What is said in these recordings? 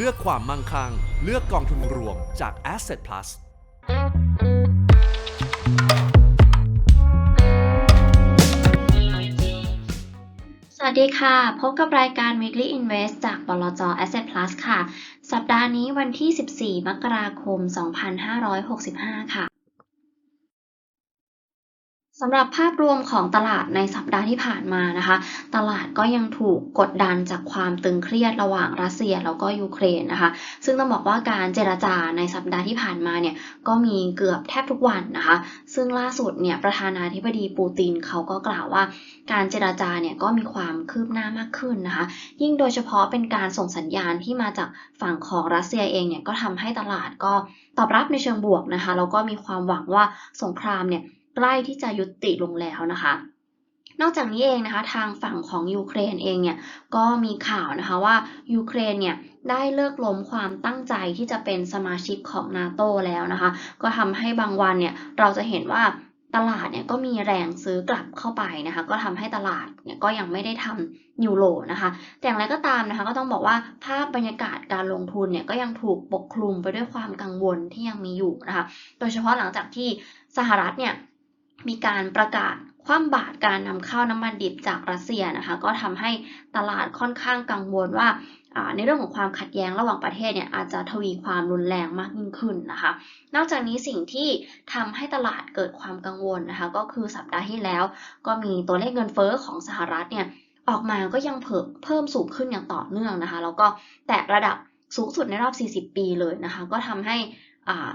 เลือกความมั่งคั่ง เลือกกองทุนรวมจาก Asset Plus สวัสดีค่ะ พบกับรายการ Weekly Invest จากบลจ Asset Plus ค่ะ สัปดาห์นี้วันที่ 14 มกราคม 2565 ค่ะ สำหรับภาพรวมของตลาดในสัปดาห์ที่ผ่านมานะคะ ตลาดก็ยังถูกกดดันจากความตึงเครียดระหว่างรัสเซียแล้วก็ยูเครนนะคะ ซึ่งต้องบอกว่าการเจรจาในสัปดาห์ที่ผ่านมาเนี่ยก็มีเกือบแทบทุกวันนะคะ ซึ่งล่าสุดเนี่ยประธานาธิบดีปูตินเขาก็กล่าวว่า การเจรจาเนี่ยก็มีความคืบหน้ามากขึ้นนะคะ ยิ่งโดยเฉพาะเป็นการส่งสัญญาณที่มาจากฝั่งของรัสเซียเองเนี่ยก็ทำให้ตลาดก็ตอบรับในเชิงบวกนะคะแล้วก็มีความหวังว่าสงครามเนี่ย ใกล้ที่จะยุติลงแล้วนะคะนอกจากนี้เองนะคะทางฝั่งของยูเครนเองเนี่ยก็มีข่าวนะคะว่ายูเครนเนี่ยได้เลิกล้มความตั้งใจที่จะเป็นสมาชิกของนาโตแล้วนะคะ ก็ทำให้บางวันเนี่ยเราจะเห็นว่าตลาดเนี่ยก็มีแรงซื้อกลับเข้าไปนะคะ ก็ทำให้ตลาดเนี่ยก็ยังไม่ได้ทำนิวโลนะคะแต่อย่างไรก็ตามนะคะ ก็ต้องบอกว่าภาพบรรยากาศการลงทุนเนี่ยก็ยังถูกปกคลุมไปด้วยความกังวลที่ยังมีอยู่นะคะ โดยเฉพาะหลังจากที่สหรัฐเนี่ย มีการประกาศคว่ำบาตรการนำเข้าน้ำมันดิบจากรัสเซียนะคะ ก็ทำให้ตลาดค่อนข้างกังวลว่าในเรื่องของความขัดแย้งระหว่างประเทศเนี่ยอาจจะทวีความรุนแรงมากยิ่งขึ้นนะคะ นอกจากนี้สิ่งที่ทำให้ตลาดเกิดความกังวลนะคะ ก็คือสัปดาห์ที่แล้ว ก็มีตัวเลขเงินเฟ้อของสหรัฐเนี่ยออกมาก็ยังเพิ่มสูงขึ้นอย่างต่อเนื่องนะคะ แล้วก็แตะระดับสูงสุดในรอบ 40 ปีเลยนะคะ ก็ทำให้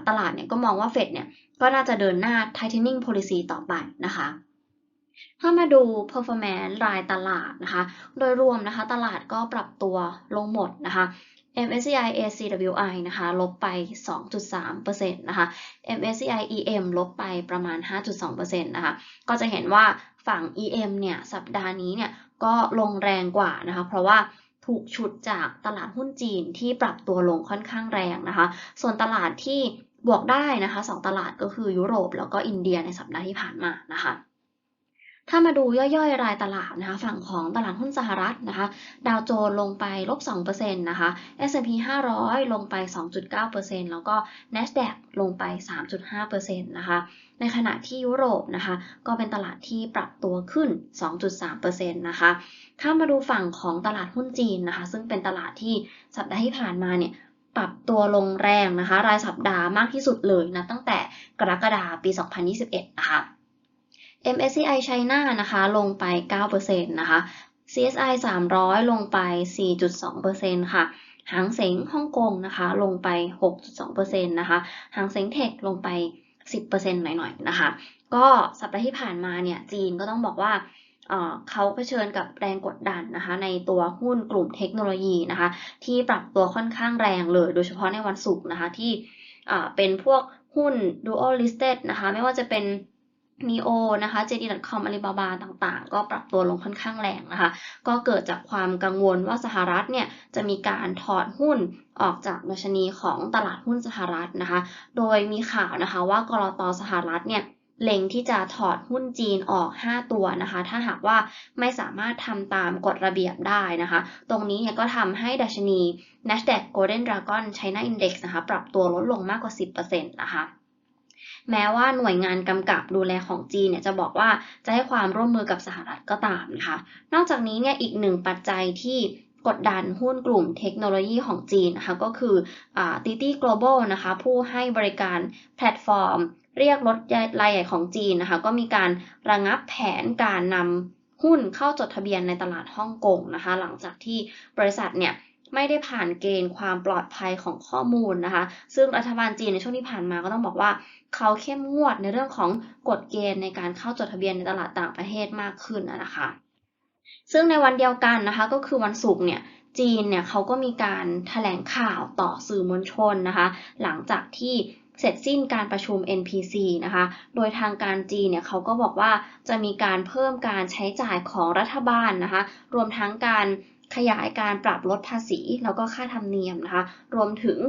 ตลาดเนี่ยก็มองว่าเฟดเนี่ยก็น่าจะเดินหน้า tightening policy ต่อไปนะคะถ้ามาดู performance รายตลาดนะคะ โดยรวมนะคะตลาดก็ปรับตัวลงหมดนะคะ MSCI ACWI นะคะลบไป 2.3%นะคะ MSCI EM ลบไปประมาณ 5.2%นะคะก็จะเห็นว่าฝั่ง EM เนี่ยสัปดาห์นี้เนี่ยก็ลงแรงกว่านะคะเพราะว่า ถูกฉุดจากตลาดหุ้นจีนที่ปรับตัวลงค่อนข้างแรงนะคะ ส่วนตลาดที่บวกได้นะคะสองตลาดก็คือยุโรปแล้วก็อินเดียในสัปดาห์ที่ผ่านมานะคะ ถ้ามาดูย่อยๆ รายตลาดนะคะฝั่งของตลาดหุ้นสหรัฐนะคะดาวโจนส์ลงไปลบ2%นะคะ S&P 500 ลงไป 2.9%แล้วก็ NASDAQ ลงไป 3.5%นะคะในขณะที่ยุโรปนะคะก็เป็นตลาดที่ปรับตัวขึ้น 2.3%นะคะถ้ามาดูฝั่งของตลาดหุ้นจีนนะคะซึ่งเป็นตลาดที่สัปดาห์ที่ผ่านมาเนี่ยปรับตัวลงแรงนะคะ รายสัปดาห์มากที่สุดเลยนะตั้งแต่กรกฎาคมปี 2021 นะคะ MSCI China นะคะ ลงไป 9%นะคะ CSI 300 ลงไป 4.2%ค่ะ หางเสงฮ่องกงนะคะ ลงไป 6.2%นะคะ หางเสงเทคลงไป 10%หน่อยๆ นะคะ ก็สัปดาห์ที่ผ่านมาเนี่ย จีนก็ต้องบอกว่าเขาเผชิญกับแรงกดดันนะคะ ในตัวหุ้นกลุ่มเทคโนโลยีนะคะ ที่ปรับตัวค่อนข้างแรงเลย โดยเฉพาะในวันศุกร์นะคะ ที่เป็นพวกหุ้น dual listed นะคะ ไม่ว่าจะเป็น neo นะคะ JD.com Alibaba ต่างๆ ก็ปรับตัวลงค่อนข้างแรงนะคะ ก็เกิดจากความกังวลว่าสหรัฐเนี่ยจะมีการถอดหุ้นออกจากดัชนีของตลาดหุ้นสหรัฐนะคะ โดยมีข่าวนะคะว่ากรอตสหรัฐเนี่ยเล็งที่จะถอดหุ้นจีนออก 5 ตัวนะคะ ถ้าหากว่าไม่สามารถทำตามกฎระเบียบได้นะคะ ตรงนี้เนี่ยก็ทำให้ดัชนี NASDAQ Golden Dragon China Index นะคะ ปรับตัวลดลงมากกว่า 10%นะคะ แม้ว่าหน่วยงานกำกับดูแลของจีนเนี่ยจะบอกว่าจะให้ความร่วมมือกับสหรัฐก็ตามนะคะ นอกจากนี้เนี่ยอีกหนึ่งปัจจัยที่กดดันหุ้นกลุ่มเทคโนโลยีของจีนนะคะก็คืออ่า TT Global นะคะผู้ให้บริการแพลตฟอร์ม เรียกรถรายใหญ่ของจีนนะคะก็มีการระงับแผนการนำหุ้นเข้าจดทะเบียนในตลาดฮ่องกงนะคะหลังจากที่บริษัทเนี่ยไม่ได้ผ่านเกณฑ์ความปลอดภัยของข้อมูลนะคะ ซึ่งรัฐบาลจีนในช่วงที่ผ่านมาก็ต้องบอกว่า เขาเข้มงวดในเรื่องของกฎเกณฑ์ในการเข้าจดทะเบียนในตลาดต่างประเทศมากขึ้นนะคะ ซึ่งในวันเดียวกันนะคะก็คือวันศุกร์เนี่ยจีนเนี่ยเขาก็มีการแถลงข่าวต่อสื่อมวลชนนะคะ หลังจากที่เสร็จสิ้นการประชุม NPC นะคะ โดยทางการจีนเนี่ยเขาก็บอกว่าจะมีการเพิ่มการใช้จ่ายของรัฐบาลนะคะ รวมทั้งการ ขยายการปรับลดภาษี แล้วก็ค่าธรรมเนียมนะคะ รวมถึง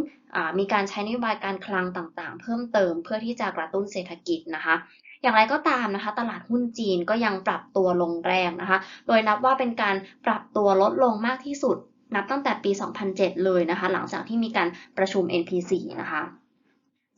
มีการใช้นโยบายการคลังต่างๆ เพิ่มเติมเพื่อที่จะกระตุ้นเศรษฐกิจนะคะ อย่างไรก็ตามนะคะ ตลาดหุ้นจีนก็ยังปรับตัวลงแรงนะคะ โดยนับว่าเป็นการปรับตัวลดลงมากที่สุด นับตั้งแต่ปี 2007 เลยนะคะ หลังจากที่มีการประชุม NPC นะคะ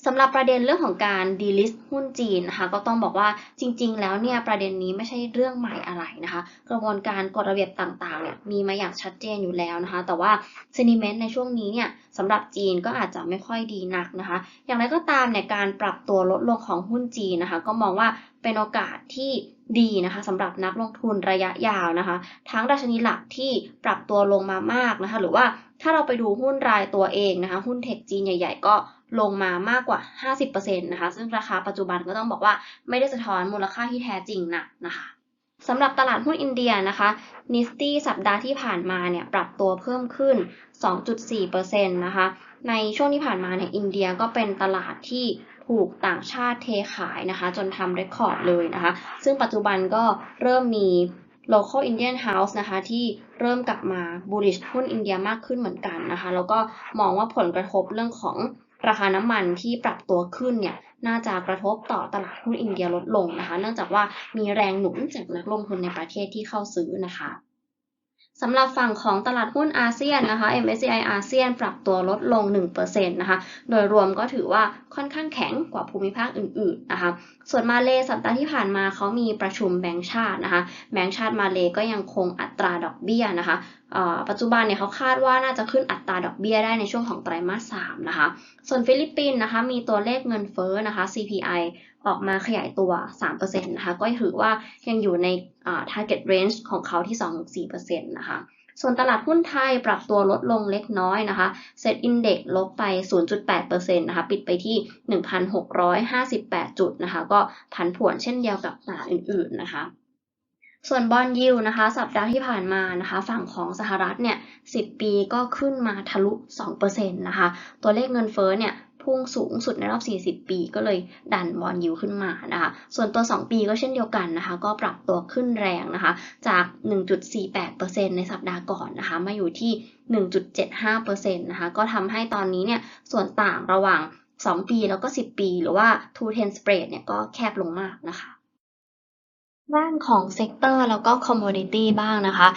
สำหรับประเด็นเรื่องของการ delist หุ้นจีนนะคะ ก็ต้องบอกว่าจริง ๆ แล้วเนี่ยประเด็นนี้ไม่ใช่เรื่องใหม่อะไรนะคะ กระบวนการกฎระเบียบต่างๆเนี่ยมีมาอย่างชัดเจนอยู่แล้วนะคะ แต่ว่า sentiment ในช่วงนี้เนี่ยสำหรับจีนก็อาจจะไม่ค่อยดีนักนะคะ อย่างไรก็ตามเนี่ยการปรับตัวลดลงของหุ้นจีนนะคะ ก็มองว่าเป็นโอกาสที่ดีนะคะสำหรับนักลงทุนระยะยาวนะคะ ทั้งดัชนีหลักที่ปรับตัวลงมามากนะคะ หรือว่า ถ้าเราไปดูหุ้นรายตัวเองนะคะหุ้นเทคจีนใหญ่ ๆ ก็ลงมามากกว่า 50%นะคะ ซึ่งราคาปัจจุบันก็ต้องบอกว่าไม่ได้สะท้อนมูลค่าที่แท้จริงนะนะคะสำหรับตลาดหุ้นอินเดียนะคะนิฟตี้สัปดาห์ที่ผ่านมาเนี่ยปรับตัวเพิ่มขึ้น 2.4%นะคะ ในช่วงที่ผ่านมาเนี่ยอินเดียก็เป็นตลาดที่ถูกต่างชาติเทขายนะคะ จนทำเรคคอร์ดเลยนะคะ ซึ่งปัจจุบันก็เริ่มมี local Indian house นะคะที่เริ่มกลับมา bullish หุ้นอินเดียมากขึ้นเหมือนกันนะคะแล้วก็มองว่าผลกระทบเรื่องของราคาน้ำมันที่ปรับตัวขึ้นเนี่ยน่าจะกระทบต่อตลาดหุ้นอินเดียลดลงนะคะ เนื่องจากว่ามีแรงหนุนจากนักลงทุนในประเทศที่เข้าซื้อนะคะ สำหรับฝั่งของตลาดหุ้นอาเซียนนะคะ MSCI อาเซียนปรับตัวลดลง 1%นะคะ โดยรวมก็ถือว่าค่อนข้างแข็งกว่าภูมิภาคอื่นๆนะคะ ส่วนมาเลสัปดาห์ที่ผ่านมาเขามีประชุมแบงก์ชาตินะคะ แบงก์ชาติมาเลก็ยังคงอัตราดอกเบี้ยนะคะปัจจุบันเนี่ยเขาคาดว่าน่าจะขึ้นอัตราดอกเบี้ยได้ในช่วงของไตรมาส3นะคะ ส่วนฟิลิปปินส์นะคะมีตัวเลขเงินเฟ้อนะคะ CPI ออกมาขยายตัว 3%นะคะ ก็ถือว่ายังอยู่ใน target range ของเขาที่ 2-4%นะคะ ส่วนตลาดหุ้นไทยปรับตัวลดลงเล็กน้อยนะคะ Set Index ลบไป 0.8%นะคะ ปิดไปที่ 1,658 จุดนะคะ ก็ผันผวนเช่นเดียวกับตลาดอื่นๆนะคะส่วนบอลยิวนะคะ สัปดาห์ที่ผ่านมานะคะ ฝั่งของสหรัฐเนี่ย 10 ปีก็ขึ้นมาทะลุ 2%นะคะ ตัวเลขเงินเฟ้อเนี่ย พุ่งสูงสุดในรอบ 40 ปี ก็เลยดันบอลยิวขึ้นมานะคะส่วนตัว 2 ปีก็เช่นเดียวกันนะคะ ก็ปรับตัวขึ้นแรงนะคะ จาก 1.48%ในสัปดาห์ก่อนนะคะ มาอยู่ที่ 1.75%นะคะ ก็ทำให้ตอนนี้เนี่ย ส่วนต่างระหว่าง 2 ปีแล้วก็ 10 ปี หรือว่า two ten spread เนี่ยก็แคบลงมากนะคะด้านของเซกเตอร์แล้วก็คอมมูนิตี้บ้างนะคะ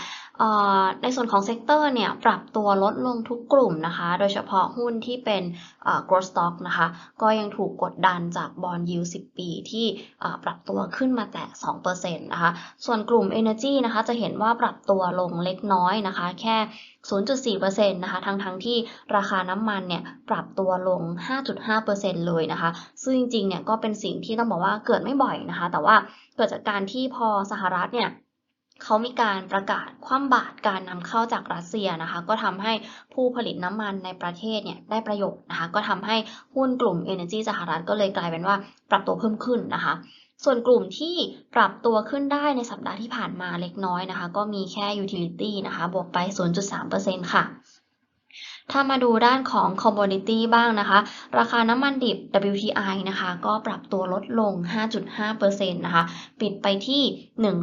ในส่วนของเซกเตอร์เนี่ยปรับตัวลดลงทุกกลุ่มนะคะ โดยเฉพาะหุ้นที่เป็น growth stock นะคะ ก็ยังถูกกดดันจากบอลยิว10 ปีที่ปรับตัวขึ้นมาแต่2%นะคะ ส่วนกลุ่ม energy นะคะจะเห็นว่าปรับตัวลงเล็กน้อยนะคะ แค่ 0.4%นะคะทั้งทั้งที่ราคาน้ำมันเนี่ยปรับตัวลง 5.5%เลยนะคะ ซึ่งจริงๆเนี่ยก็เป็นสิ่งที่ต้องบอกว่าเกิดไม่บ่อยนะคะ แต่ว่าเกิดจากการที่พอสหรัฐเนี่ย เขามีการประกาศคว่ำบาตรการนำเข้าจากรัสเซียนะคะ ก็ทำให้ผู้ผลิตน้ำมันในประเทศเนี่ยได้ประโยชน์นะคะ ก็ทำให้หุ้นกลุ่ม Energy สหรัฐก็เลยกลายเป็นว่าปรับตัวเพิ่มขึ้นนะคะ ส่วนกลุ่มที่ปรับตัวขึ้นได้ในสัปดาห์ที่ผ่านมาเล็กน้อยนะคะ ก็มีแค่ Utility นะคะ บวกไป 0.3%ค่ะ ถ้ามาดูด้านของ commodity บ้างนะคะ ราคาน้ำมันดิบ WTI นะคะ ก็ปรับตัวลดลง 5.5%นะคะ ปิดไปที่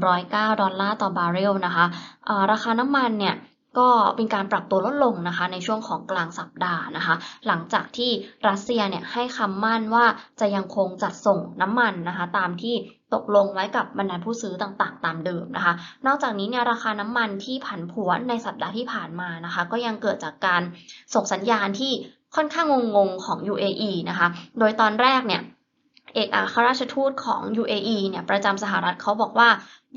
109 ดอลลาร์ต่อบาร์เรลนะคะะราคาน้ำมันเนี่ยก็เป็นการปรับตัวลดลงนะคะในช่วงของกลางสัปดาห์นะคะ หลังจากที่รัสเซียเนี่ยให้คำมั่นว่าจะยังคงจัดส่งน้ำมันนะคะ ตามที่ ตกลงไว้กับบรรดาผู้ซื้อต่างๆ ตามเดิมนะคะ นอกจากนี้เนี่ยราคาน้ำมันที่ผันผวนในสัปดาห์ที่ผ่านมานะคะ ก็ยังเกิดจากการส่งสัญญาณที่ค่อนข้างงงๆของ UAE นะคะ โดยตอนแรกเนี่ย เอกอัครราชทูตของ UAE เนี่ยประจำสหรัฐเขาบอกว่า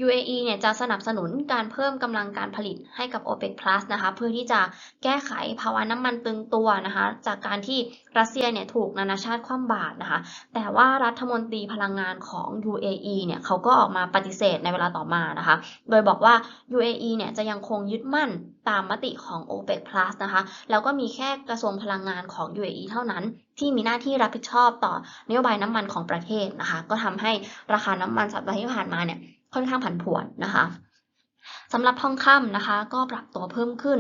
UAE เนี่ยจะสนับสนุนการเพิ่มกำลังการผลิตให้กับ OPEC Plus นะคะเพื่อที่จะแก้ไขภาวะน้ำมันตึงตัวนะคะจากการที่รัสเซียเนี่ยถูกนานาชาติคว่ำบาตรนะคะแต่ว่ารัฐมนตรีพลังงานของ UAE เนี่ยเขาก็ออกมาปฏิเสธในเวลาต่อมานะคะโดยบอกว่า UAE เนี่ยจะยังคงยึดมั่น ตามมติของ OPEC Plus นะคะ แล้วก็มีแค่กระทรวงพลังงานของ UAE เท่านั้น ที่มีหน้าที่รับผิดชอบต่อนโยบายน้ำมันของประเทศนะคะ ก็ทำให้ราคาน้ำมันสัปดาห์ที่ผ่านมาเนี่ยค่อนข้างผันผวนนะคะ สำหรับทองคำนะคะ ก็ปรับตัวเพิ่มขึ้น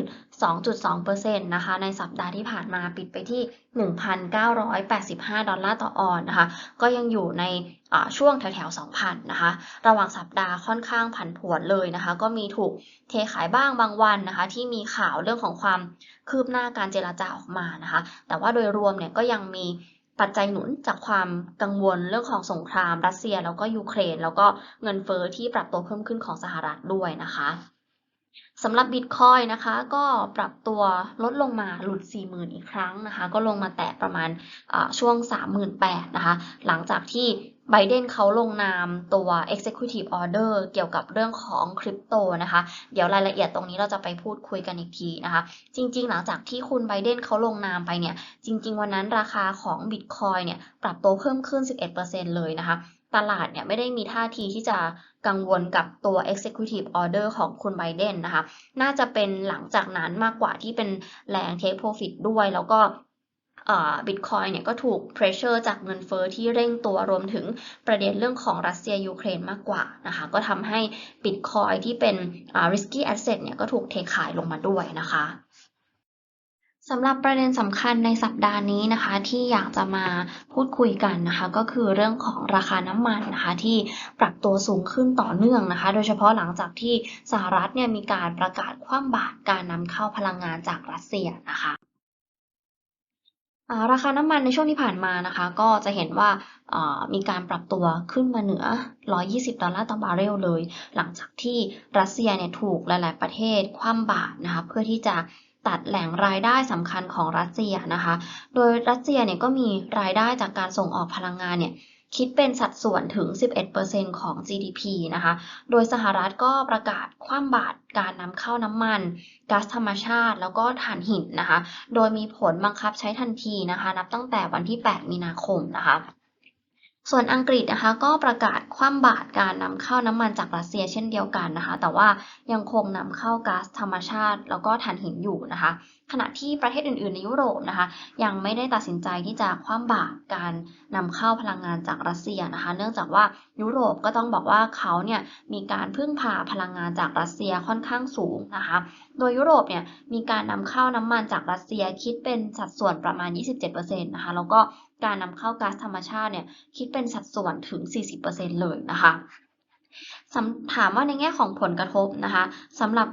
2.2%นะคะ ในสัปดาห์ที่ผ่านมาปิดไปที่ 1,985 ดอลลาร์ต่อออนนะคะ ก็ยังอยู่ในช่วงแถวๆ 2,000 นะคะ ระหว่างสัปดาห์ค่อนข้างผันผวนเลยนะคะ ก็มีถูกเทขายบ้างบางวันนะคะ ที่มีข่าวเรื่องของความคืบหน้าการเจราจาออกมานะคะ แต่ว่าโดยรวมเนี่ยก็ยังมี ปัจจัยหนุนจากความกังวลเรื่องของสงคราม รัสเซียแล้วก็ยูเครน แล้วก็เงินเฟอ้อที่ปรับตัวเพิ่มขึ้นของสหรัฐด้วยนะคะสำหรับบิตคอยนะคะก็ปรับตัวลดลงมาหลุด 40,000 อีกครั้งนะคะ ก็ลงมาแตะประมาณช่วง 38,000นะคะ หลังจากที่ ไบเดนเขาลงนามตัว Executive Order เกี่ยวกับเรื่องของคริปโตนะคะ เดี๋ยวรายละเอียดตรงนี้เราจะไปพูดคุยกันอีกทีนะคะ จริงๆ หลังจากที่คุณไบเดนเขาลงนามไปเนี่ย จริง ๆ วันนั้นราคาของ Bitcoin เนี่ย ปรับตัวเพิ่มขึ้น 11%เลยนะคะ ตลาดเนี่ยไม่ได้มีท่าทีที่จะกังวลกับตัว Executive Order ของคุณไบเดนนะคะ น่าจะเป็นหลังจากนั้นมากกว่าที่เป็นแรง take profit ด้วย แล้วก็ บิตคอยเนี่ยก็ถูก pressure จากเงินเฟอ้อที่เร่งตัวรวมถึงประเด็นเรื่องของรัสเซียยูเครนมากกว่านะคะก็ทำให้บิตคอยที่เป็น risky asset เนี่ยก็ถูกเทขายลงมาด้วยนะคะสำหรับประเด็นสำคัญในสัปดาห์นี้นะคะ ที่อยากจะมาพูดคุยกันนะคะ ก็คือเรื่องของราคาน้ำมันนะคะ ที่ปรับตัวสูงขึ้นต่อเนื่องนะคะ โดยเฉพาะหลังจากที่สหรัฐเนี่ยมีการประกาศคว่ำบาตรการนำเข้าพลังงานจากรัสเซียนะคะ ราคาน้ำมันในช่วงที่ผ่านมานะคะ ก็จะเห็นว่ามีการปรับตัวขึ้นมาเหนือ 120 ดอลลาร์ต่อบาร์เรลเลย หลังจากที่รัสเซียเนี่ยถูกหลาย ๆ ประเทศคว่ำบาตรนะคะ เพื่อที่จะตัดแหล่งรายได้สำคัญของรัสเซียนะคะ โดยรัสเซียเนี่ยก็มีรายได้จากการส่งออกพลังงานเนี่ย คิดเป็นสัดส่วนถึง 11%ของ GDP นะคะ โดยสหรัฐก็ประกาศคว่ำบาตรการนำเข้าน้ำมันก๊าซธรรมชาติ แล้วก็ถ่านหินนะคะ โดยมีผลบังคับใช้ทันทีนะคะ นับตั้งแต่วันที่ 8 มีนาคมนะคะ ส่วนอังกฤษนะคะก็ประกาศคว่ำบาตรการนำเข้าน้ำมันจากรัสเซียเช่นเดียวกันนะคะ แต่ว่ายังคงนำเข้าก๊าซธรรมชาติ แล้วก็ถ่านหินอยู่นะคะ ขณะที่ประเทศอื่นๆ ในยุโรปนะคะ ยังไม่ได้ตัดสินใจที่จะคว่ำบาตรการนำเข้าพลังงานจากรัสเซียนะคะ เนื่องจากว่ายุโรปก็ต้องบอกว่าเขาเนี่ยมีการพึ่งพาพลังงานจากรัสเซียค่อนข้างสูงนะคะ โดยยุโรปเนี่ยมีการนำเข้าน้ำมันจากรัสเซียคิดเป็นสัดส่วนประมาณ 27%นะคะแล้วก็ การนำเข้าก๊าซธรรมชาติเนี่ยคิดเป็นสัดส่วนถึง 40%เลยนะคะถามว่าในแง่ของผลกระทบนะคะสำหรับ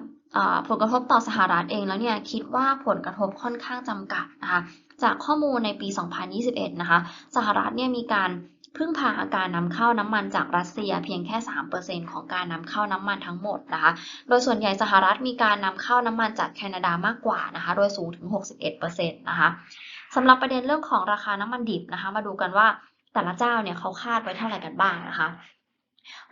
ผลกระทบต่อสหรัฐเองแล้วเนี่ยคิดว่าผลกระทบค่อนข้างจำกัดนะคะจากข้อมูลในปี 2021 นะคะสหรัฐเนี่ยมีการ พึ่งพาการนำเข้าน้ำมันจากรัสเซียเพียงแค่ 3%ของการนำเข้าน้ำมันทั้งหมดนะคะ โดยส่วนใหญ่สหรัฐมีการนำเข้าน้ำมันจากแคนาดามากกว่านะคะ โดยสูงถึง 61%นะคะสำหรับประเด็นเรื่องของราคาน้ำมันดิบนะคะ มาดูกันว่าแต่ละเจ้าเนี่ยเขาคาดไว้เท่าไหร่กันบ้างนะคะ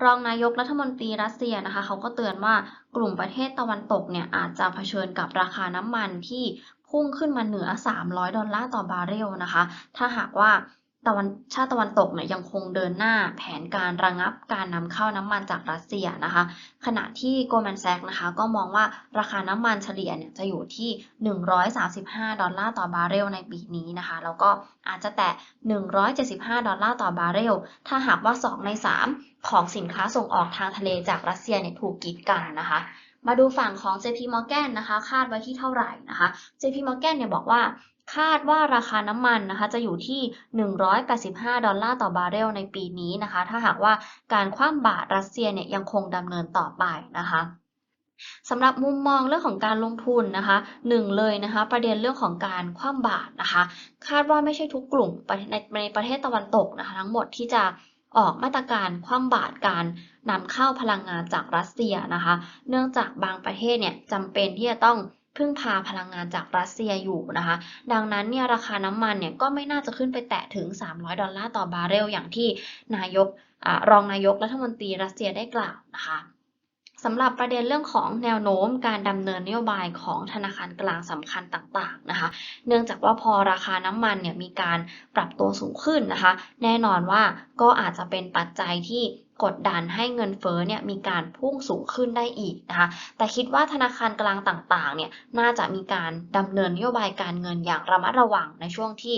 รองนายกรัฐมนตรีรัสเซียนะคะเขาก็เตือนว่ากลุ่มประเทศตะวันตกเนี่ยอาจจะเผชิญกับราคาน้ำมันที่พุ่งขึ้นมาเหนือ 300 ดอลลาร์ต่อบาร์เรลนะคะ ถ้าหากว่า ตะวันชาติตะวันตกเนี่ยยังคงเดินหน้าแผนการระงับการนำเข้าน้ำมันจากรัสเซียนะคะ ขณะที่ Goldman Sachs นะคะก็มองว่าราคาน้ำมันเฉลี่ยเนี่ยจะอยู่ที่ 135 ดอลลาร์ต่อบาร์เรลในปีนี้นะคะ แล้วก็อาจจะแตะ 175 ดอลลาร์ต่อบาร์เรล ถ้าหากว่า 2 ใน 3 ของสินค้าส่งออกทางทะเลจากรัสเซียเนี่ยถูกกีดกันนะคะ มาดูฝั่งของ JP Morgan นะคะ คาดไว้ที่เท่าไหร่นะคะ JP Morgan เนี่ยบอกว่า คาดว่าราคาน้ำมันนะคะจะอยู่ที่ 185 ดอลลาร์ต่อบาร์เรลในปีนี้นะคะ ถ้าหากว่าการคว่ำบาตรรัสเซียเนี่ยยังคงดำเนินต่อไปนะคะสำหรับมุมมองเรื่องของการลงทุนนะคะหนึ่งเลยนะคะ ประเด็นเรื่องของการคว่ำบาตรนะคะ คาดว่าไม่ใช่ทุกกลุ่มในในประเทศตะวันตกนะคะ ทั้งหมดที่จะออกมาตรการคว่ำบาตรการนำเข้าพลังงานจากรัสเซียนะคะ เนื่องจากบางประเทศเนี่ยจำเป็นที่จะต้อง พึ่งพาพลังงานจากรัสเซียอยู่นะคะ ดังนั้นเนี่ยราคาน้ำมันเนี่ยก็ไม่น่าจะขึ้นไปแตะถึง 300 ดอลลาร์ต่อบาร์เรลอย่างที่นายกอรองนายกรัฐมนตรีรัสเซียได้กล่าวนะคะสำหรับประเด็นเรื่องของแนวโน้มการดำเนินนโยบายของธนาคารกลางสำคัญต่างๆนะคะ เนื่องจากว่าพอราคาน้ำมันเนี่ยมีการปรับตัวสูงขึ้นนะคะ แน่นอนว่าก็อาจจะเป็นปัจจัยที่ กดดันให้เงินเฟ้อเนี่ยมีการพุ่งสูงขึ้นได้อีกนะคะ แต่คิดว่าธนาคารกลางต่างๆเนี่ยน่าจะมีการดำเนินนโยบายการเงินอย่างระมัดระวังในช่วงที่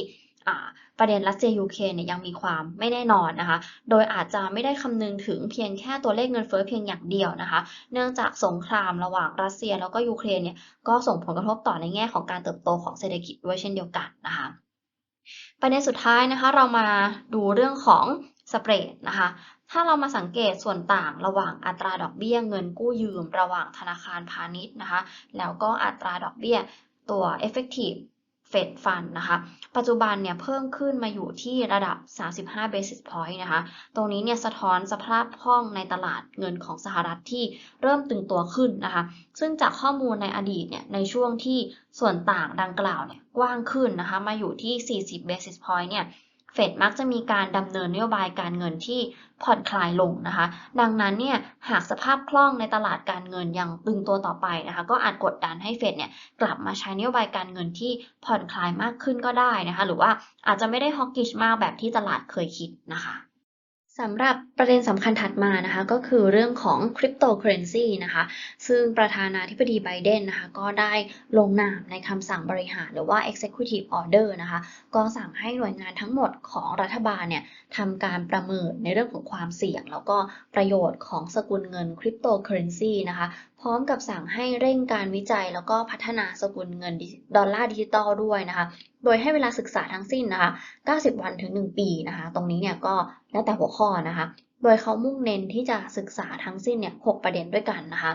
ประเด็นรัสเซียยูเครนเนี่ยยังมีความไม่แน่นอนนะคะ โดยอาจจะไม่ได้คำนึงถึงเพียงแค่ตัวเลขเงินเฟ้อเพียงอย่างเดียวนะคะ เนื่องจากสงครามระหว่างรัสเซียแล้วก็ยูเครนเนี่ยก็ส่งผลกระทบต่อในแง่ของการเติบโตของเศรษฐกิจด้วยเช่นเดียวกันนะคะประเด็นสุดท้ายนะคะเรามาดูเรื่องของสเปรดนะคะ ถ้าเรามาสังเกตส่วนต่างระหว่างอัตราดอกเบี้ยเงินกู้ยืม ระหว่างธนาคารพาณิชย์นะคะ แล้วก็อัตราดอกเบี้ยตัว effective เฟดฟันนะคะ ปัจจุบันเนี่ยเพิ่มขึ้นมาอยู่ที่ระดับ 35 basis point นะคะ ตรงนี้เนี่ยสะท้อนสภาพคล่องในตลาดเงินของสหรัฐที่เริ่มตึงตัวขึ้นนะคะ ซึ่งจากข้อมูลในอดีตเนี่ยในช่วงที่ส่วนต่างดังกล่าวเนี่ยกว้างขึ้นนะคะ มาอยู่ที่ 40 basis point เนี่ย เฟดมักจะมีการดำเนินนโยบายการเงินที่ผ่อนคลายลงนะคะ ดังนั้นเนี่ยหากสภาพคล่องในตลาดการเงินยังตึงตัวต่อไปนะคะ ก็อาจกดดันให้เฟดเนี่ยกลับมาใช้นโยบายการเงินที่ผ่อนคลายมากขึ้นก็ได้นะคะ หรือว่าอาจจะไม่ได้ฮอกกิชมากแบบที่ตลาดเคยคิดนะคะ สำหรับประเด็นสำคัญถัดมานะคะก็คือเรื่องของคริปโตเคอเรนซีนะคะซึ่งประธานาธิบดีไบเดนนะคะก็ได้ลงนามในคำสั่งบริหารหรือว่า executive order นะคะก็สั่งให้หน่วยงานทั้งหมดของรัฐบาลเนี่ยทำการประเมินในเรื่องของความเสี่ยง แล้วก็ประโยชน์ของสกุลเงินคริปโตเคอเรนซีนะคะพร้อมกับสั่งให้เร่งการวิจัยแล้วก็พัฒนาสกุลเงินดอลลาร์ดิจิตอลด้วยนะคะ โดยให้เวลาศึกษาทั้งสิ้นนะคะ 90 วันถึง 1 ปีนะคะ ตรงนี้เนี่ยก็แล้วแต่หัวข้อนะคะ โดยเขามุ่งเน้นที่จะศึกษาทั้งสิ้นเนี่ย 6 ประเด็นด้วยกันนะคะ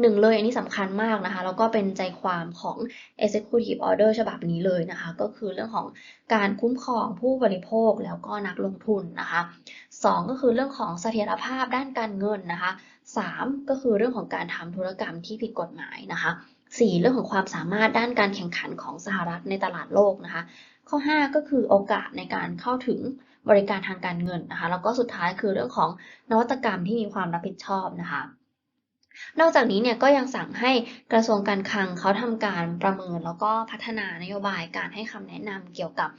หนึ่งเลยอันนี้สำคัญมากนะคะ แล้วก็เป็นใจความของ Executive Order ฉบับนี้เลยนะคะ ก็คือเรื่องของการคุ้มครองผู้บริโภคแล้วก็นักลงทุนนะคะสองก็คือเรื่องของเสถียรภาพด้านการเงินนะคะ สามก็คือเรื่องของการทำธุรกรรมที่ผิดกฎหมายนะคะ 4. เรื่องของความสามารถด้านการแข่งขันของสหรัฐในตลาดโลกนะคะ ข้อ 5 ก็คือโอกาสในการเข้าถึงบริการทางการเงินนะคะ แล้วก็สุดท้ายคือเรื่องของนวัตกรรมที่มีความรับผิดชอบนะคะนอกจากนี้เนี่ยก็ยังสั่งให้กระทรวงการคลังเขาทำการประเมินแล้วก็พัฒนานโยบายการให้คำแนะนำเกี่ยวกับ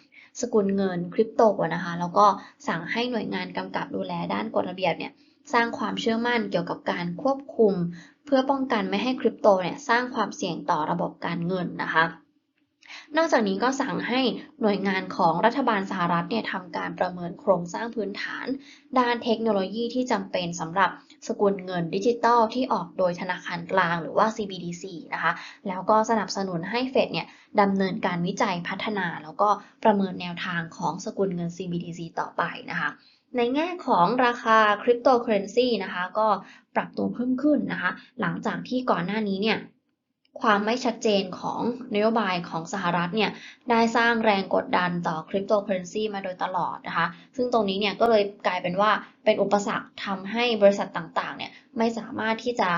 สกุลเงินคริปโตนะคะ แล้วก็สั่งให้หน่วยงานกำกับดูแลด้านกฎระเบียบเนี่ย สร้างความเชื่อมั่นเกี่ยวกับการควบคุม เพื่อป้องกันไม่ให้คริปโตเนี่ยสร้างความเสี่ยงต่อระบบการเงินนะคะนอกจากนี้ก็สั่งให้หน่วยงานของรัฐบาลสหรัฐเนี่ยทำการประเมินโครงสร้างพื้นฐาน ด้านเทคโนโลยีที่จำเป็นสำหรับสกุลเงินดิจิตอลที่ออกโดยธนาคารกลางหรือว่า CBDC นะคะ แล้วก็สนับสนุนให้เฟดเนี่ยดำเนินการวิจัยพัฒนา แล้วก็ประเมินแนวทางของสกุลเงิน CBDC ต่อไปนะคะ ในแง่ของราคาคริปโตเคอเรนซีนะคะก็ปรับตัวเพิ่มขึ้นนะคะ หลังจากที่ก่อนหน้านี้เนี่ยความไม่ชัดเจนของนโยบายของสหรัฐเนี่ยได้สร้างแรงกดดันต่อคริปโตเคอเรนซีมาโดยตลอดนะคะ ซึ่งตรงนี้เนี่ยก็เลยกลายเป็นว่าเป็นอุปสรรคทำให้บริษัทต่างๆเนี่ยไม่สามารถที่จะ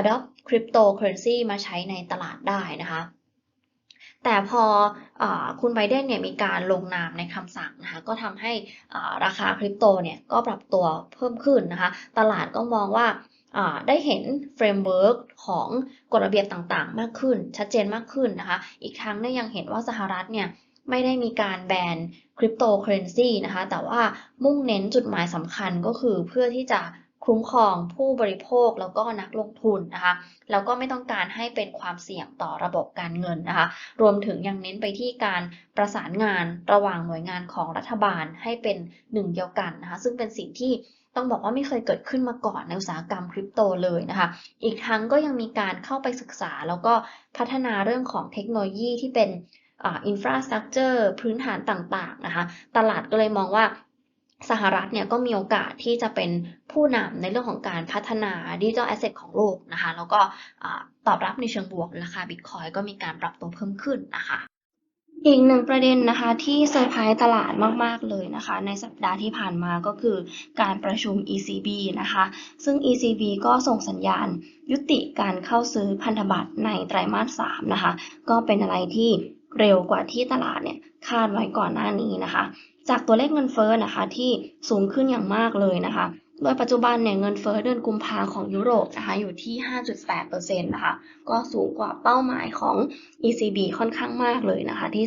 adopt คริปโตเคอเรนซีมาใช้ในตลาดได้นะคะ แต่พออคุณไบเดนเนี่ยมีการลงนามในคำสั่งนะคะก็ทำให้ราคาคริปโตเนี่ยก็ปรับตัวเพิ่มขึ้นนะคะ ตลาดก็มองว่าได้เห็นเฟรมเวิร์กของกฎระเบียบต่างๆ มากขึ้น ชัดเจนมากขึ้นนะคะ อีกทั้งเนี่ยยังเห็นว่าสหรัฐเนี่ยไม่ได้มีการแบนคริปโตเคอเรนซีนะคะ แต่ว่ามุ่งเน้นจุดหมายสำคัญก็คือเพื่อที่จะ คุ้มครองผู้บริโภคแล้วก็นักลงทุนนะคะ แล้วก็ไม่ต้องการให้เป็นความเสี่ยงต่อระบบการเงินนะคะ รวมถึงยังเน้นไปที่การประสานงานระหว่างหน่วยงานของรัฐบาลให้เป็นหนึ่งเดียวกันนะคะ ซึ่งเป็นสิ่งที่ต้องบอกว่าไม่เคยเกิดขึ้นมาก่อนในอุตสาหกรรมคริปโตเลยนะคะ อีกทั้งก็ยังมีการเข้าไปศึกษา แล้วก็พัฒนาเรื่องของเทคโนโลยีที่เป็นอินฟราสตรักเจอร์พื้นฐานต่างๆนะคะ ตลาดก็เลยมองว่า สหรัฐเนี่ยก็มีโอกาสที่จะเป็นผู้นำในเรื่องของการพัฒนาดิจิทัลแอสเซทของโลกนะคะ แล้วก็ตอบรับในเชิงบวกราคาบิตคอยก็มีการปรับตัวเพิ่มขึ้นนะคะอีกหนึ่งประเด็นนะคะที่เซอร์ไพรส์ตลาดมาก ๆ เลยนะคะ ในสัปดาห์ที่ผ่านมาก็คือการประชุม ECB นะคะ ซึ่ง ECB ก็ส่งสัญญาณยุติการเข้าซื้อพันธบัตรในไตรมาส 3 นะคะ ก็เป็นอะไรที่เร็วกว่าที่ตลาดเนี่ยคาดไว้ก่อนหน้านี้นะคะ จากตัวเลขเงินเฟ้อนะคะที่สูงขึ้นอย่างมากเลยนะคะ โดยปัจจุบันเนี่ยเงินเฟ้อเดือนกุมภาของยุโรปนะคะอยู่ที่ 5.8%นะคะก็สูงกว่าเป้าหมายของ ECB ค่อนข้างมากเลยนะคะที่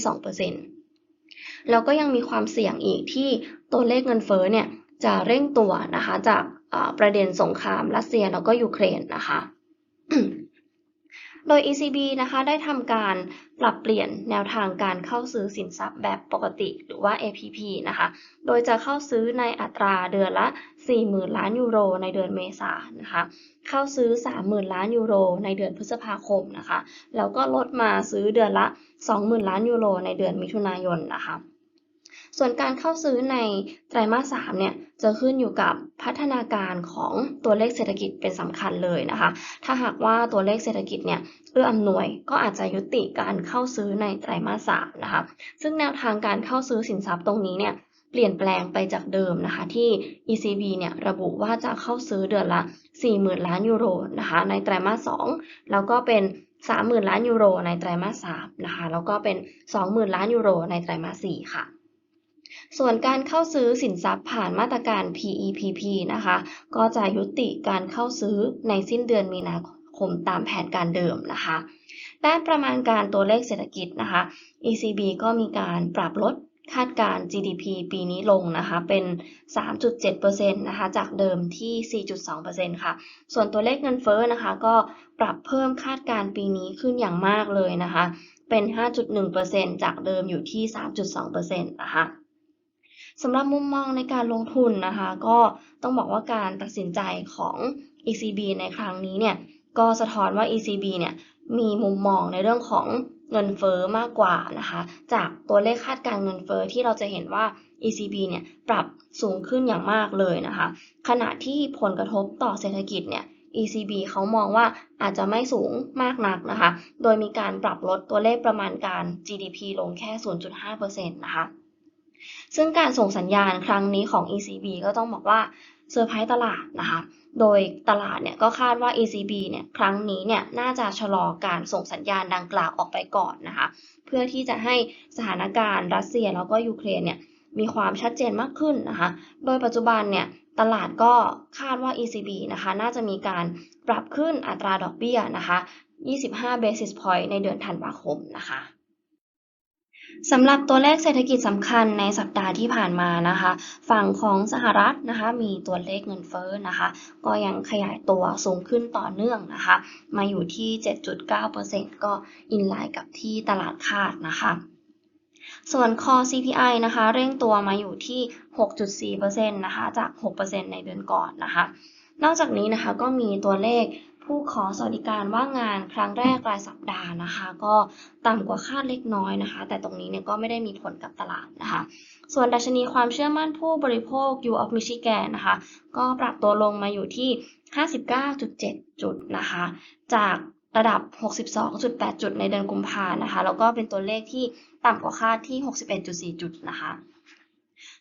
2%แล้วก็ยังมีความเสี่ยงอีกที่ตัวเลขเงินเฟ้อเนี่ยจะเร่งตัวนะคะจากประเด็นสงครามรัสเซียแล้วก็ยูเครนนะคะ โดย ECB นะคะได้ทำการปรับเปลี่ยนแนวทางการเข้าซื้อสินทรัพย์แบบปกติหรือว่า APP นะคะ โดยจะเข้าซื้อในอัตราเดือนละ 40,000 ล้านยูโรในเดือนเมษายนนะคะ เข้าซื้อ 30,000 ล้านยูโรในเดือนพฤษภาคมนะคะ แล้วก็ลดมาซื้อเดือนละ 20,000 ล้านยูโรในเดือนมิถุนายนนะคะ ส่วนการเข้าซื้อในไตรมาส3เนี่ยจะขึ้นอยู่กับพัฒนาการของตัวเลขเศรษฐกิจเป็นสำคัญเลยนะคะ ถ้าหากว่าตัวเลขเศรษฐกิจเนี่ยเอื้ออำนวยก็อาจจะยุติการเข้าซื้อในไตรมาส3นะคะ ซึ่งแนวทางการเข้าซื้อสินทรัพย์ตรงนี้เนี่ยเปลี่ยนแปลงไปจากเดิมนะคะที่ ECB เนี่ยระบุว่าจะเข้าซื้อเดือนละ 40,000 ล้านยูโรนะคะในไตรมาส 2 แล้วก็เป็น 30,000 ล้านยูโรในไตรมาส 3 นะคะแล้วก็เป็น 20,000 ล้านยูโรในไตรมาส 4 ค่ะ ส่วนการเข้าซื้อสินทรัพย์ผ่านมาตรการ PEPP นะคะ ก็จะยุติการเข้าซื้อในสิ้นเดือนมีนาคมตามแผนการเดิมนะคะด้านประมาณการตัวเลขเศรษฐกิจนะคะ ECB ก็มีการปรับลดคาดการ GDP ปีนี้ลงนะคะเป็น 3.7%นะคะจากเดิมที่ 4.2%ค่ะ ส่วนตัวเลขเงินเฟ้อนะคะก็ปรับเพิ่มคาดการปีนี้ขึ้นอย่างมากเลยนะคะ เป็น 5.1%จากเดิมอยู่ที่ 3.2%นะคะ สำหรับมุมมองในการลงทุนนะคะ ก็ต้องบอกว่าการตัดสินใจของ ECB ในครั้งนี้เนี่ยก็สะท้อนว่า ECB เนี่ยมีมุมมองในเรื่องของเงินเฟอ้อมากกว่านะคะ จากตัวเลขคาดการเงินเฟอ้อที่เราจะเห็นว่า ECB เนี่ยปรับสูงขึ้นอย่างมากเลยนะคะ ขณะที่ผลกระทบต่อเศรษฐกิจเนี่ย ECB เขามองว่าอาจจะไม่สูงมากนักนะคะ โดยมีการปรับลดตัวเลขประมาณการ GDP ลงแค่ 0.5%นะคะ ซึ่งการส่งสัญญาณครั้งนี้ของ ECB ก็ต้องบอกว่าเซอร์ไพรส์ตลาดนะคะ โดยตลาดเนี่ยก็คาดว่า ECB เนี่ยครั้งนี้เนี่ยน่าจะชะลอการส่งสัญญาณดังกล่าวออกไปก่อนนะคะ เพื่อที่จะให้สถานการณ์รัสเซียแล้วก็ยูเครนเนี่ยมีความชัดเจนมากขึ้นนะคะ โดยปัจจุบันเนี่ยตลาดก็คาดว่า ECB นะคะน่าจะมีการปรับขึ้นอัตราดอกเบี้ยนะคะ 25 basis point ในเดือนธันวาคมนะคะ สำหรับตัวเลขเศรษฐกิจสำคัญในสัปดาห์ที่ผ่านมานะคะ ฝั่งของสหรัฐนะคะ มีตัวเลขเงินเฟ้อนะคะ ก็ยังขยายตัวสูงขึ้นต่อเนื่องนะคะ มาอยู่ที่ 7.9%ก็อินไลน์กับที่ตลาดคาดนะคะส่วน Core CPI นะคะ เร่งตัวมาอยู่ที่ 6.4%นะคะ จาก 6%ในเดือนก่อนนะคะ นอกจากนี้นะคะก็มีตัวเลข ผู้ขอสวัสดิการว่างงานครั้งแรกรายสัปดาห์นะคะ ก็ต่ำกว่าคาดเล็กน้อยนะคะ แต่ตรงนี้เนี่ยก็ไม่ได้มีผลกับตลาดนะคะ ส่วนดัชนีความเชื่อมั่นผู้บริโภค U of Michigan นะคะ ก็ปรับตัวลงมาอยู่ที่ 59.7 จุดนะคะ จากระดับ 62.8 จุดในเดือนกุมภานะคะ แล้วก็เป็นตัวเลขที่ต่ำกว่าคาดที่ 61.4 จุดนะคะ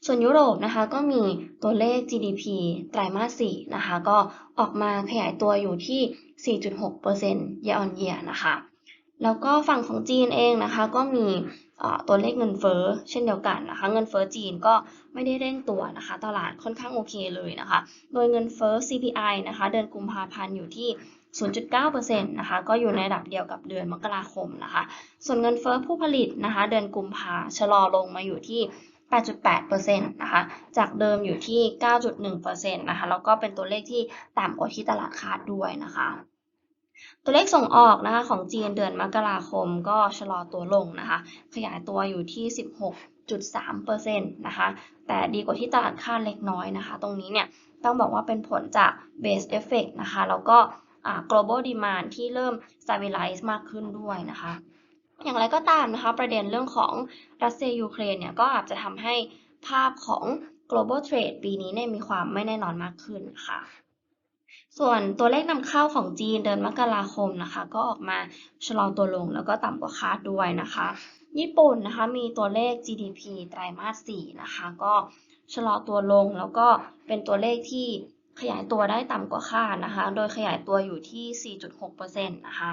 ส่วนยุโรปนะคะก็มีตัวเลข GDP ไตรมาส4นะคะก็ออกมาขยายตัวอยู่ที่ 4.6% year on year นะคะแล้วก็ฝั่งของจีนเองนะคะก็มีตัวเลขเงินเฟ้อเช่นเดียวกันนะคะ เงินเฟ้อจีนก็ไม่ได้เร่งตัวนะคะ ตลาดค่อนข้างโอเคเลยนะคะ โดยเงินเฟ้อ CPI นะคะ เดือนกุมภาพันธ์อยู่ที่ 0.9%นะคะ ก็อยู่ในระดับเดียวกับเดือนมกราคมนะคะ ส่วนเงินเฟ้อผู้ผลิตนะคะ เดือนกุมภาชะลอลงมาอยู่ที่ 8.8%นะคะจากเดิมอยู่ที่ 9.1%นะคะแล้วก็เป็นตัวเลขที่ต่ำกว่าที่ตลาดคาดด้วยนะคะตัวเลขส่งออกนะคะของจีนเดือนมกราคมก็ชะลอตัวลงนะคะ ขยายตัวอยู่ที่ 16.3%นะคะแต่ดีกว่าที่ตลาดคาดเล็กน้อยนะคะ ตรงนี้เนี่ยต้องบอกว่าเป็นผลจาก base effect นะคะ แล้วก็ global demand ที่เริ่ม stabilize มากขึ้นด้วยนะคะ อย่างไรก็ตามนะคะ ประเด็นเรื่องของรัสเซียยูเครนเนี่ยก็อาจจะทำให้ภาพของ global trade ปีนี้เนี่ยมีความไม่แน่นอนมากขึ้นนะค่ะส่วนตัวเลขนำเข้าของจีนเดือนมกราคมนะคะ ก็ออกมาชะลอตัวลงแล้วก็ต่ำกว่าคาดด้วยนะคะ ญี่ปุ่นนะคะมีตัวเลข GDP ไตรมาส 4 นะคะ ก็ชะลอตัวลงแล้วก็เป็นตัวเลขที่ขยายตัวได้ต่ำกว่าคาดนะคะ โดยขยายตัวอยู่ที่ 4.6%นะคะ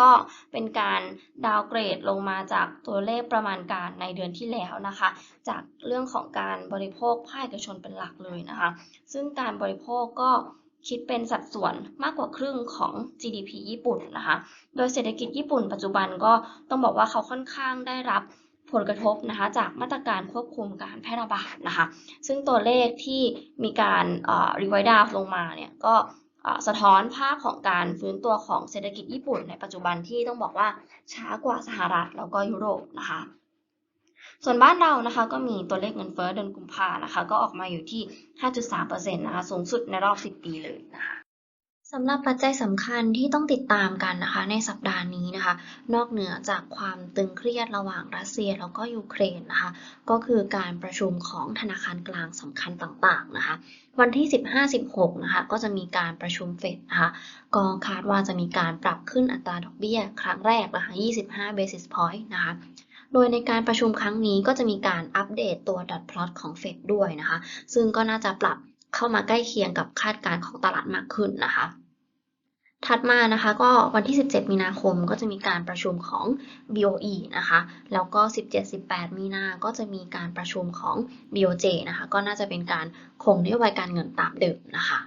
ก็เป็นการดาวเกรดลงมาจากตัวเลขประมาณการในเดือนที่แล้วนะคะ จากเรื่องของการบริโภคภาคเอกชนเป็นหลักเลยนะคะ ซึ่งการบริโภคก็คิดเป็นสัดส่วนมากกว่าครึ่งของ GDP ญี่ปุ่นนะคะ โดยเศรษฐกิจญี่ปุ่นปัจจุบันก็ต้องบอกว่าเขาค่อนข้างได้รับผลกระทบนะคะจากมาตรการควบคุมการแพร่ระบาดนะคะ ซึ่งตัวเลขที่มีการรีไวดาวลงมาเนี่ยก็ สะท้อนภาพของการฟื้นตัวของเศรษฐกิจญี่ปุ่นในปัจจุบันที่ต้องบอกว่าช้ากว่าสหรัฐแล้วก็ยุโรปนะคะ ส่วนบ้านเรานะคะก็มีตัวเลขเงินเฟ้อเดือนกุมภานะคะ ก็ออกมาอยู่ที่ 5.3%นะคะสูงสุดในรอบ 10 ปีเลยนะคะ สำหรับปัจจัยสำคัญที่ต้องติดตามกันนะคะในสัปดาห์นี้นะคะ นอกเหนือจากความตึงเครียดระหว่างรัสเซียแล้วก็ยูเครนนะคะ ก็คือการประชุมของธนาคารกลางสำคัญต่างๆนะคะ วันที่ 15-16 นะคะ ก็จะมีการประชุมเฟดนะคะก็คาดว่าจะมีการปรับขึ้นอัตราดอกเบี้ย ครั้งแรกนะคะ 25 basis point นะคะโดยในการประชุมครั้งนี้ก็จะมีการอัปเดตตัว dot plot ของเฟดด้วยนะคะ ซึ่งก็น่าจะปรับเข้ามาใกล้เคียงกับคาดการณ์ของตลาดมากขึ้นนะคะ ถัดมานะคะก็วันที่ 17 มีนาคมก็จะมีการประชุมของ BOE นะคะแล้วก็ 17-18 มีนาก็จะมีการประชุมของ BOJ นะคะก็น่าจะเป็นการคงนโยบายการเงินตามเดิมนะคะ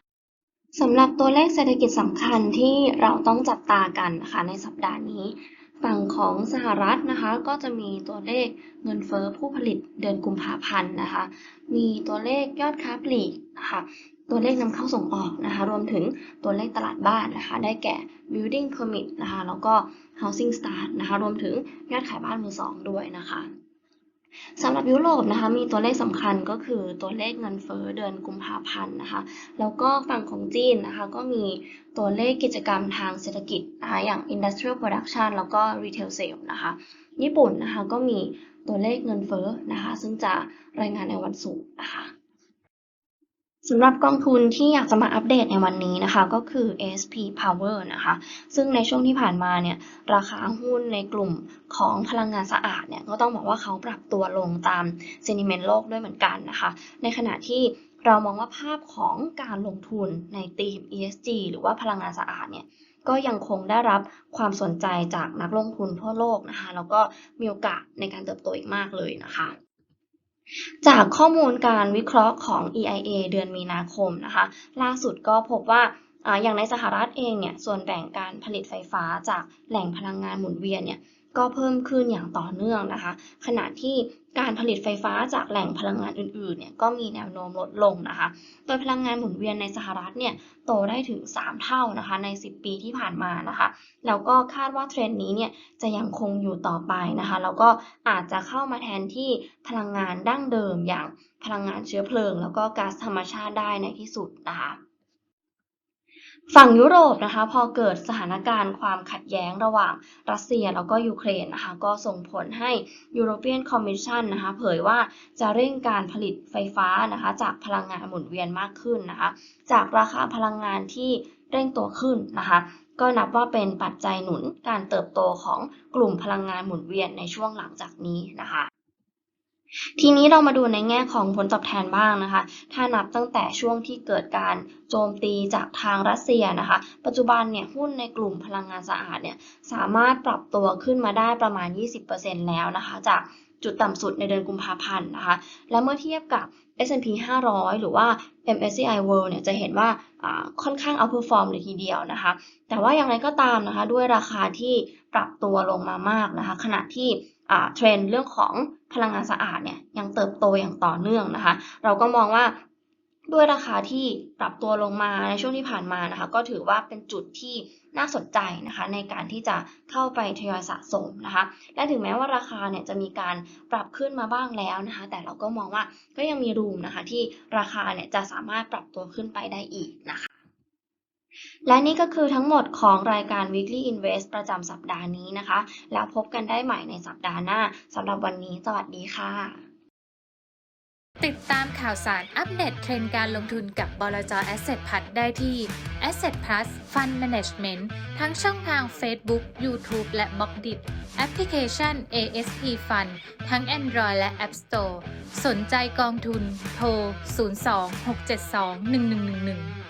สำหรับตัวเลขเศรษฐกิจสำคัญที่เราต้องจับตากันนะคะในสัปดาห์นี้ ฝั่งของสหรัฐนะคะก็จะมีตัวเลขเงินเฟ้อผู้ผลิตเดือนกุมภาพันธ์นะคะ มีตัวเลขยอดค้าปลีกนะคะ ตัวเลขนำเข้าส่งออกนะคะ รวมถึงตัวเลขตลาดบ้านนะคะ ได้แก่ building permit นะคะ แล้วก็ housing start นะคะ รวมถึงยอดขายบ้านมือสองด้วยนะคะสำหรับยุโรปนะคะมีตัวเลขสำคัญก็คือตัวเลขเงินเฟ้อเดือนกุมภาพันธ์นะคะแล้วก็ฝั่งของจีนนะคะก็มีตัวเลขกิจกรรมทางเศรษฐกิจนะคะอย่าง industrial production แล้วก็ retail sales นะคะญี่ปุ่นนะคะก็มีตัวเลขเงินเฟ้อนะคะซึ่งจะรายงานในวันศุกร์นะคะ สำหรับกองทุนที่อยากจะมาอัปเดตในวันนี้นะคะ ก็คือ ASP Power นะคะ ซึ่งในช่วงที่ผ่านมาเนี่ยราคาหุ้นในกลุ่มของพลังงานสะอาดเนี่ยก็ต้องบอกว่าเขาปรับตัวลงตาม sentiment โลกด้วยเหมือนกันนะคะ ในขณะที่เรามองว่าภาพของการลงทุนในธีม ESG หรือว่าพลังงานสะอาดเนี่ยก็ยังคงได้รับความสนใจจากนักลงทุนทั่วโลกนะคะ แล้วก็มีโอกาสในการเติบโตอีกมากเลยนะคะ จากข้อมูลการวิเคราะห์ของ EIA เดือนมีนาคมนะคะ ล่าสุดก็พบว่าอย่างในสหรัฐเองเนี่ย ส่วนแบ่งการผลิตไฟฟ้าจากแหล่งพลังงานหมุนเวียนเนี่ย ก็เพิ่มขึ้นอย่างต่อเนื่องนะคะ ขณะที่การผลิตไฟฟ้าจากแหล่งพลังงานอื่นๆเนี่ยก็มีแนวโน้มลดลงนะคะ โดยพลังงานหมุนเวียนในสหรัฐเนี่ยโตได้ถึง 3 เท่านะคะใน 10 ปีที่ผ่านมานะคะ แล้วก็คาดว่าเทรนด์นี้เนี่ยจะยังคงอยู่ต่อไปนะคะ แล้วก็อาจจะเข้ามาแทนที่พลังงานดั้งเดิมอย่างพลังงานเชื้อเพลิง แล้วก็ก๊าซธรรมชาติได้ในที่สุดนะคะ ฝั่งยุโรปนะคะพอเกิดสถานการณ์ความขัดแย้งระหว่างรัสเซียแล้วก็ยูเครนนะคะก็ส่งผลให้ European Commission นะคะเผยว่าจะเร่งการผลิตไฟฟ้านะคะจากพลังงานหมุนเวียนมากขึ้นนะคะจากราคาพลังงานที่เร่งตัวขึ้นนะคะก็นับว่าเป็นปัจจัยหนุนการเติบโตของกลุ่มพลังงานหมุนเวียนในช่วงหลังจากนี้นะคะ ทีนี้เรามาดูในแง่ของผลตอบแทนบ้างนะคะ ถ้านับตั้งแต่ช่วงที่เกิดการโจมตีจากทางรัสเซียนะคะ ปัจจุบันเนี่ยหุ้นในกลุ่มพลังงานสะอาดเนี่ยสามารถปรับตัวขึ้นมาได้ประมาณ 20%แล้วนะคะ จากจุดต่ำสุดในเดือนกุมภาพันธ์นะคะ และเมื่อเทียบกับ S&P 500 หรือว่า MSCI World เนี่ยจะเห็นว่าค่อนข้าง outperform เลยทีเดียวนะคะ แต่ว่าอย่างไรก็ตามนะคะ ด้วยราคาที่ ปรับตัวลงมามากนะคะ ขณะที่เทรนด์เรื่องของพลังงานสะอาดเนี่ยยังเติบโตอย่างต่อเนื่องนะคะ เราก็มองว่าด้วยราคาที่ปรับตัวลงมาในช่วงที่ผ่านมานะคะ ก็ถือว่าเป็นจุดที่น่าสนใจนะคะ ในการที่จะเข้าไปทยอยสะสมนะคะ และถึงแม้ว่าราคาเนี่ยจะมีการปรับขึ้นมาบ้างแล้วนะคะ แต่เราก็มองว่าก็ยังมีรูมนะคะที่ราคาเนี่ยจะสามารถปรับตัวขึ้นไปได้อีกนะคะ และนี่ก็คือทั้งหมดของรายการ Weekly Invest ประจำสัปดาห์นี้นะคะ แล้วพบกันได้ใหม่ในสัปดาห์หน้าสำหรับวันนี้สวัสดีค่ะ ติดตามข่าวสารอัปเดตเทรนด์การลงทุนกับบลจ Asset p l u s ได้ที่ Asset Plus Fund Management ทั้งช่องทาง Facebook, YouTube และ b ล็อกดิแอปพลิเคชัน ASP Fund ทั้ง Android และ App Store สนใจกองทุน โทร 02 672 1111